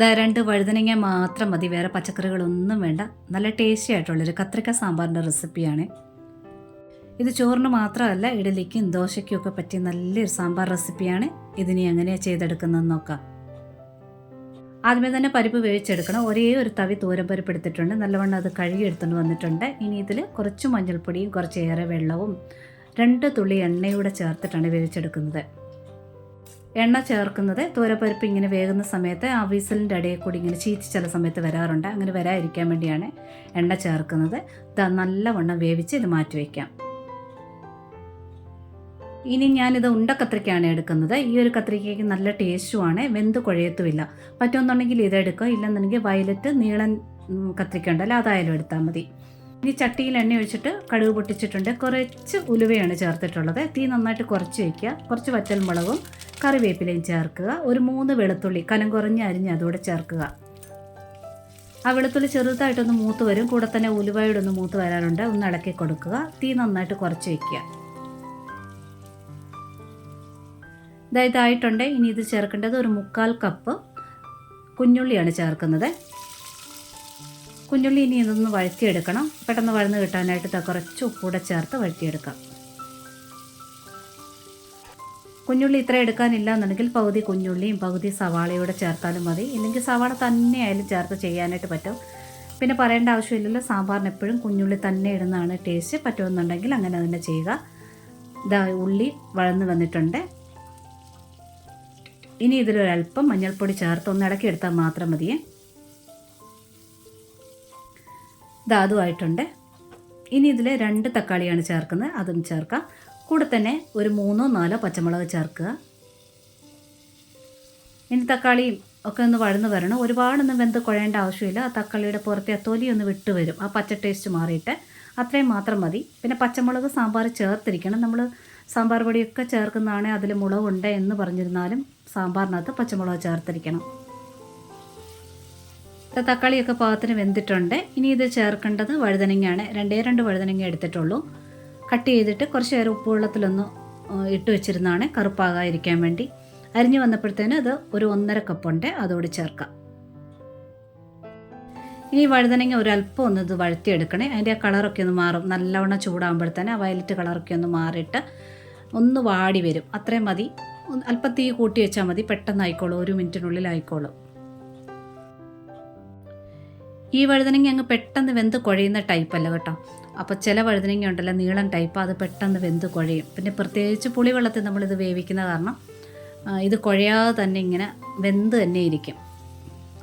ദാ രണ്ട് വഴുതനങ്ങ മാത്രം മതി. വേറെ പച്ചക്കറികളൊന്നും വേണ്ട. നല്ല ടേസ്റ്റി ആയിട്ടുള്ളൊരു കത്രിക്ക സാമ്പാറിന്റെ റെസിപ്പിയാണ് ഇത് ചോറിന് മാത്രമല്ല ഇഡലിക്കും ദോശയ്ക്കും ഒക്കെ പറ്റിയ നല്ലൊരു സാമ്പാർ റെസിപ്പിയാണ് ഇതിനി എങ്ങനെയാണ് ചെയ്തെടുക്കുന്നതെന്ന് നോക്കാം. ആദ്യമേ തന്നെ പരിപ്പ് വേവിച്ചെടുക്കണം. ഒരേ ഒരു തവി തൂരം പരിപ്പ് എടുത്തിട്ടുണ്ട്. നല്ലവണ്ണം അത് കഴുകി എടുത്തുകൊണ്ട് വന്നിട്ടുണ്ട്. ഇനി ഇതിൽ കുറച്ച് മഞ്ഞൾപ്പൊടിയും കുറച്ചേറെ വെള്ളവും രണ്ട് തുള്ളി എണ്ണയൂടെ ചേർത്തിട്ടാണ് വേവിച്ചെടുക്കുന്നത്. എണ്ണ ചേർക്കുന്നത് തോരപ്പരിപ്പ് ഇങ്ങനെ വേകുന്ന സമയത്ത് ആ വിസിലിന്റെ ഇടയിൽ കൂടി ഇങ്ങനെ ചീച്ച് ചില സമയത്ത് വരാറുണ്ട്. അങ്ങനെ വരാതിരിക്കാൻ വേണ്ടിയാണ് എണ്ണ ചേർക്കുന്നത്. ഇത് നല്ലവണ്ണം വേവിച്ച് ഇത് മാറ്റി വയ്ക്കാം ഇനി ഞാനിത് ഉണ്ട കത്രിക്കയാണ് എടുക്കുന്നത്. ഈ ഒരു കത്രിക്കയ്ക്ക് നല്ല ടേസ്റ്റുമാണ്. വെന്ത് കുഴയത്തുമില്ല. പറ്റുമെന്നുണ്ടെങ്കിൽ ഇതെടുക്കുക ഇല്ലെന്നുണ്ടെങ്കിൽ വയലറ്റ് നീളൻ കത്രിക്ക ഉണ്ടല്ലോ അതായാലും എടുത്താൽ മതി. ഇനി ചട്ടിയിൽ എണ്ണ ഒഴിച്ചിട്ട് കടുക് പൊട്ടിച്ചിട്ടുണ്ട്. കുറച്ച് ഉലുവയാണ് ചേർത്തിട്ടുള്ളത്. തീ നന്നായിട്ട് കുറച്ച് വയ്ക്കുക കുറച്ച് വറ്റൽമുളകും കറിവേപ്പിലയും ചേർക്കുക. ഒരു മൂന്ന് വെളുത്തുള്ളി കനം കുറഞ്ഞ് അരിഞ്ഞ് അതുകൂടെ ചേർക്കുക. ആ വെളുത്തുള്ളി ചെറുതായിട്ടൊന്ന് മൂത്ത് വരും. കൂടെ തന്നെ ഉലുവയുടെ ഒന്ന് മൂത്ത് വരാറുണ്ട് ഒന്ന് ഇളക്കി കൊടുക്കുക. തീ നന്നായിട്ട് കുറച്ച് വയ്ക്കുക. ഇതായിട്ടുണ്ട്. ഇനി ഇത് ചേർക്കേണ്ടത് ഒരു മുക്കാൽ കപ്പ് കുഞ്ഞുള്ളിയാണ് ചേർക്കുന്നത്. കുഞ്ഞുള്ളി ഇനി ഇതൊന്ന് വഴറ്റിയെടുക്കണം. പെട്ടെന്ന് വഴന്ന് കിട്ടാനായിട്ട് കുറച്ച് ഉപ്പൂടെ ചേർത്ത് വഴറ്റിയെടുക്കാം. കുഞ്ഞുള്ളി ഇത്ര എടുക്കാനില്ല എന്നുണ്ടെങ്കിൽ പകുതി കുഞ്ഞുള്ളിയും പകുതി സവാളയോടെ ചേർത്താലും മതി. ഇല്ലെങ്കിൽ സവാള തന്നെ ആയാലും ചേർത്ത് ചെയ്യാനായിട്ട് പറ്റും. പിന്നെ പറയേണ്ട ആവശ്യമില്ലല്ലോ സാമ്പാറിന് എപ്പോഴും കുഞ്ഞുള്ളി തന്നെ ഇടുന്നതാണ് ടേസ്റ്റ് പറ്റുമെന്നുണ്ടെങ്കിൽ അങ്ങനെ തന്നെ ചെയ്യുക. ഇതാ ഉള്ളി വഴന്ന് വന്നിട്ടുണ്ട്. ഇനി ഇതിലൊരല്പം മഞ്ഞൾപ്പൊടി ചേർത്ത് ഒന്ന് ഇടയ്ക്ക് എടുത്താൽ മാത്രം മതിയേ ഇതാ അതുമായിട്ടുണ്ട് ഇനി ഇതിൽ രണ്ട് തക്കാളിയാണ് ചേർക്കുന്നത്. അതും ചേർക്കാം. കൂടെ തന്നെ ഒരു മൂന്നോ നാലോ പച്ചമുളക് ചേർക്കുക. ഇനി തക്കാളിയും ഒക്കെ ഒന്ന് വഴന്ന് വരണം. ഒരുപാടൊന്നും വെന്ത് കുഴയേണ്ട ആവശ്യമില്ല. ആ തക്കാളിയുടെ പുറത്തെ തൊലി ഒന്ന് വിട്ടു വരും. ആ പച്ച ടേസ്റ്റ് മാറിയിട്ട് അത്രയും മാത്രം മതി. പിന്നെ പച്ചമുളക് സാമ്പാർ ചേർത്തിരിക്കണം. നമ്മൾ സാമ്പാർ പൊടിയൊക്കെ ചേർക്കുന്നതാണ് അതിൽ മുളകുണ്ട് എന്ന് പറഞ്ഞിരുന്നാലും സാമ്പാറിനകത്ത് പച്ചമുളക് ചേർത്തിരിക്കണം. തക്കാളിയൊക്കെ പാകത്തിന് വെന്തിട്ടുണ്ട്. ഇനി ഇത് ചേർക്കേണ്ടത് വഴുതനങ്ങയാണ്. രണ്ടേ രണ്ട് വഴുതനങ്ങ എടുത്തിട്ടുള്ളൂ. കട്ട് ചെയ്തിട്ട് കുറച്ച് നേരം ഉപ്പുവെള്ളത്തിലൊന്ന് ഇട്ട് വെച്ചിരുന്നതാണ് കറുപ്പാകാതിരിക്കാൻ വേണ്ടി. അരിഞ്ഞു വന്നപ്പോഴത്തേന് അത് ഒരു ഒന്നര കപ്പുണ്ട് അതോട് ചേർക്കാം. ഇനി വഴുതനങ്ങ ഒരല്പം ഒന്ന് ഇത് വഴത്തിയെടുക്കണേ അതിന്റെ ആ കളറൊക്കെ ഒന്ന് മാറും. നല്ലവണ്ണം ചൂടാകുമ്പോഴത്തേന് ആ വയലറ്റ് കളറൊക്കെ ഒന്ന് മാറിയിട്ട് ഒന്ന് വാടി വരും. അത്രയും മതി. അല്പം തീ കൂട്ടി വെച്ചാൽ മതി. പെട്ടെന്ന് ഒരു മിനിറ്റിനുള്ളിൽ ആയിക്കോളും. ഈ വഴുതനങ്ങ അങ്ങ് പെട്ടെന്ന് വെന്ത് കുഴയുന്ന ടൈപ്പല്ല കേട്ടോ. അപ്പോൾ ചില വഴുതനങ്ങ ഉണ്ടല്ലോ നീളം ടൈപ്പ് അത് പെട്ടെന്ന് വെന്ത് കുഴയും. പിന്നെ പ്രത്യേകിച്ച് പുളിവെള്ളത്തിൽ നമ്മളിത് വേവിക്കുന്ന കാരണം ഇത് കുഴയാതെ തന്നെ ഇങ്ങനെ വെന്ത് തന്നെ ഇരിക്കും.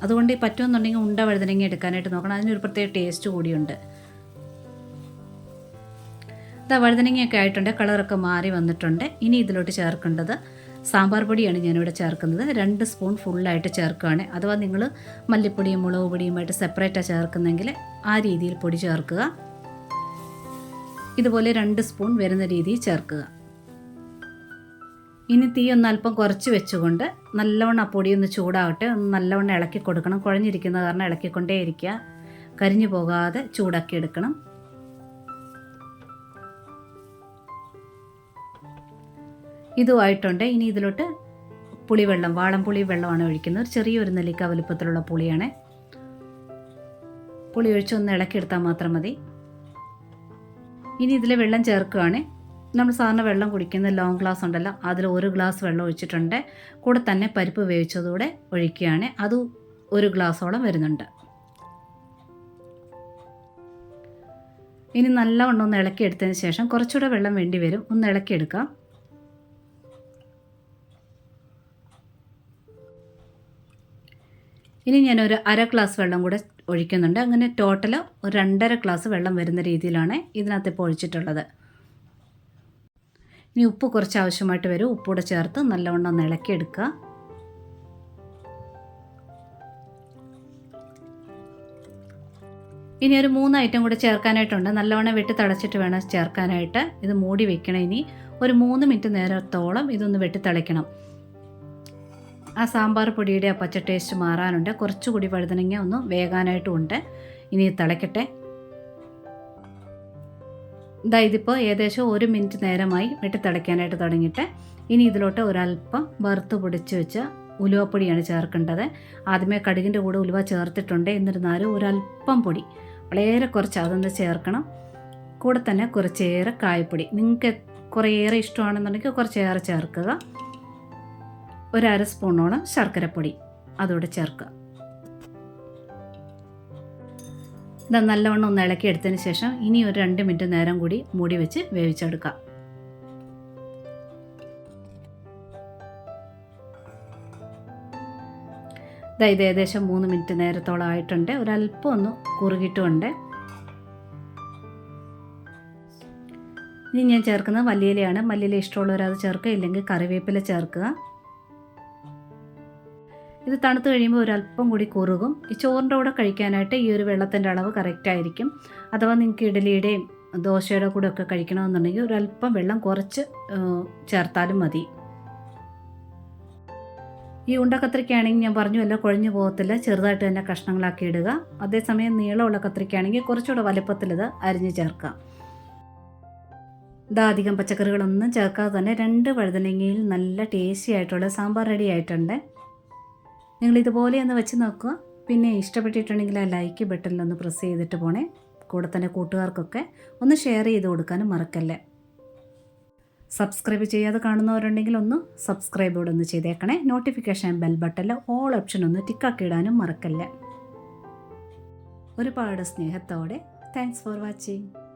അതുകൊണ്ട് ഈ പറ്റുമെന്നുണ്ടെങ്കിൽ ഉണ്ട വഴുതനങ്ങ എടുക്കാനായിട്ട് നോക്കണം. അതിനൊരു പ്രത്യേക ടേസ്റ്റ് കൂടിയുണ്ട്. ഇതാ വഴുതനങ്ങയൊക്കെ ആയിട്ടുണ്ട് കളറൊക്കെ മാറി വന്നിട്ടുണ്ട്. ഇനി ഇതിലോട്ട് ചേർക്കേണ്ടത് സാമ്പാർ പൊടിയാണ് ഞാനിവിടെ ചേർക്കുന്നത്. രണ്ട് സ്പൂൺ ഫുള്ളായിട്ട് ചേർക്കുകയാണ്. അഥവാ നിങ്ങൾ മല്ലിപ്പൊടിയും മുളക് പൊടിയുമായിട്ട് സെപ്പറേറ്റാണ് ചേർക്കുന്നെങ്കിൽ ആ രീതിയിൽ പൊടി ചേർക്കുക. ഇതുപോലെ രണ്ട് സ്പൂൺ വരുന്ന രീതിയിൽ ചേർക്കുക. ഇനി തീ ഒന്ന് അല്പം കുറച്ച് വെച്ചുകൊണ്ട് നല്ലവണ്ണം പൊടി ഒന്ന് ചൂടാവട്ടെ. ഒന്ന് നല്ലവണ്ണം ഇളക്കി കൊടുക്കണം. കുഴഞ്ഞിരിക്കുന്ന കാരണം ഇളക്കിക്കൊണ്ടേ ഇരിക്കുക. കരിഞ്ഞു പോകാതെ ചൂടാക്കി എടുക്കണം. ഇതുമായിട്ടുണ്ട്. ഇനി ഇതിലോട്ട് പുളിവെള്ളം വാളംപുളി വെള്ളമാണ് ഒഴിക്കുന്നത്. ഒരു ചെറിയൊരു നെല്ലിക്ക വലുപ്പത്തിലുള്ള പുളിയാണ്. പുളി ഒഴിച്ച് ഒന്ന് ഇളക്കിയെടുത്താൽ മാത്രം മതി. ഇനി ഇതിൽ വെള്ളം ചേർക്കുകയാണ്. നമ്മൾ സാധാരണ വെള്ളം കുടിക്കുന്ന ലോങ് ഗ്ലാസ് ഉണ്ടല്ലോ അതിൽ ഒരു ഗ്ലാസ് വെള്ളം ഒഴിച്ചിട്ടുണ്ട്. കൂടെ തന്നെ പരിപ്പ് വേവിച്ചതൂടെ ഒഴിക്കുകയാണ്. അത് ഒരു ഗ്ലാസോളം വരുന്നുണ്ട്. ഇനി നല്ലവണ്ണം ഒന്ന് ഇളക്കിയെടുത്തതിന് ശേഷം കുറച്ചുകൂടെ വെള്ളം വേണ്ടി വരും. ഒന്ന് ഇളക്കിയെടുക്കാം. ഇനി ഞാനൊരു അര ഗ്ലാസ് വെള്ളം കൂടെ ഒഴിക്കുന്നുണ്ട്. അങ്ങനെ ടോട്ടൽ ഒരു രണ്ടര ഗ്ലാസ് വെള്ളം വരുന്ന രീതിയിലാണ് ഇതിനകത്ത് ഇപ്പോൾ ഒഴിച്ചിട്ടുള്ളത്. ഇനി ഉപ്പ് കുറച്ച് ആവശ്യമായിട്ട് വരും. ഉപ്പൂടെ ചേർത്ത് നല്ലവണ്ണം ഒന്ന് ഇളക്കിയെടുക്കുക. ഇനി ഒരു മൂന്ന് ഐറ്റം കൂടെ ചേർക്കാനായിട്ടുണ്ട്. നല്ലവണ്ണം വെട്ടി തടച്ചിട്ട് വേണം ചേർക്കാനായിട്ട്. ഇത് മൂടി വെക്കണം ഇനി. ഒരു മൂന്ന് മിനിറ്റ് നേരത്തോളം ഇതൊന്ന് വെട്ടി തിളയ്ക്കണം. ആ സാമ്പാർ പൊടിയുടെ ആ പച്ച ടേസ്റ്റ് മാറാനുണ്ട്. കുറച്ചുകൂടി വഴുതനങ്ങ ഒന്ന് വേകാനായിട്ടും ഉണ്ട് ഇനി തിളയ്ക്കട്ടെ ഇതാ ഇതിപ്പോൾ ഏകദേശം ഒരു മിനിറ്റ് നേരമായി വെട്ടി തിളയ്ക്കാനായിട്ട് തുടങ്ങിയിട്ട്. ഇനി ഇതിലോട്ട് ഒരല്പം വറുത്ത് പൊടിച്ച് വെച്ച ഉലുവപ്പൊടിയാണ് ചേർക്കേണ്ടത്. ആദ്യമേ കടുകിന്റെ കൂടെ ഉലുവ ചേർത്തിട്ടുണ്ട്. എന്നിരുന്നാലും ഒരല്പം പൊടി. വളരെ കുറച്ച് അതൊന്ന് ചേർക്കണം. കൂടെ തന്നെ കുറച്ചേറെ കായപ്പൊടി. നിങ്ങൾക്ക് കുറേയേറെ ഇഷ്ടമാണെന്നുണ്ടെങ്കിൽ കുറച്ചേറെ ചേർക്കുക. ഒരു അര സ്പൂണോളം ശർക്കരപ്പൊടി. അതോടെ ചേർക്കുക. ഇത് നല്ലവണ്ണം ഒന്ന് ഇളക്കി എടുത്തതിന് ശേഷം ഇനി ഒരു രണ്ട് മിനിറ്റ് നേരം കൂടി മൂടി വെച്ച് വേവിച്ചെടുക്കാം. ഇത് ഏകദേശം മൂന്ന് മിനിറ്റ് നേരത്തോളം ആയിട്ടുണ്ട്. ഒരല്പം ഒന്ന് കുറുകിയിട്ടുമുണ്ട് ഇനി ഞാൻ ചേർക്കുന്നത് മല്ലിയിലയാണ്. മല്ലിയില ഇഷ്ടമുള്ളവരത് ചേർക്കുക ഇല്ലെങ്കിൽ കറിവേപ്പില ചേർക്കുക. ഇത് തണുത്ത് കഴിയുമ്പോൾ ഒരല്പം കൂടി കുറുകും. ഈ ചോറിന്റെ കൂടെ കഴിക്കാനായിട്ട് ഈ ഒരു വെള്ളത്തിന്റെ അളവ് കറക്റ്റ് ആയിരിക്കും. അഥവാ നിങ്ങൾക്ക് ഇഡലിയുടെയും ദോശയുടെ കൂടെ ഒക്കെ കഴിക്കണമെന്നുണ്ടെങ്കിൽ ഒരല്പം വെള്ളം കുറച്ച് ചേർത്താലും മതി. ഈ ഉണ്ടക്കത്രിക്കയാണെങ്കിൽ ഞാൻ പറഞ്ഞു എല്ലാം കുഴഞ്ഞു പോകത്തില്ല. ചെറുതായിട്ട് തന്നെ കഷ്ണങ്ങളാക്കി ഇടുക. അതേസമയം നീളമുള്ള കത്രിക്കയാണെങ്കിൽ കുറച്ചുകൂടെ വലുപ്പത്തിൽ ഇത് അരിഞ്ഞ് ചേർക്കാം. ഇതാ അധികം പച്ചക്കറികളൊന്നും ചേർക്കാതെ തന്നെ രണ്ട് വഴുതനങ്ങയിൽ നല്ല ടേസ്റ്റി ആയിട്ടുള്ള സാമ്പാർ റെഡി ആയിട്ടുണ്ട്. നിങ്ങൾ ഇതുപോലെ ഒന്ന് വെച്ച് നോക്കുക. പിന്നെ ഇഷ്ടപ്പെട്ടിട്ടുണ്ടെങ്കിൽ ആ ലൈക്ക് ബട്ടണിലൊന്ന് പ്രസ് ചെയ്തിട്ട് പോണേ. കൂടെ തന്നെ കൂട്ടുകാർക്കൊക്കെ ഒന്ന് ഷെയർ ചെയ്ത് കൊടുക്കാനും മറക്കല്ലേ. സബ്സ്ക്രൈബ് ചെയ്യാതെ കാണുന്നവരുണ്ടെങ്കിൽ ഒന്ന് സബ്സ്ക്രൈബ് കൂടെ ഒന്ന് ചെയ്തേക്കണേ. നോട്ടിഫിക്കേഷൻ ബെൽ ബട്ടണിൽ ഓൾ ഓപ്ഷൻ ഒന്ന് ടിക്കാക്കി ഇടാനും മറക്കല്ലേ. ഒരുപാട് സ്നേഹത്തോടെ. Thanks for watching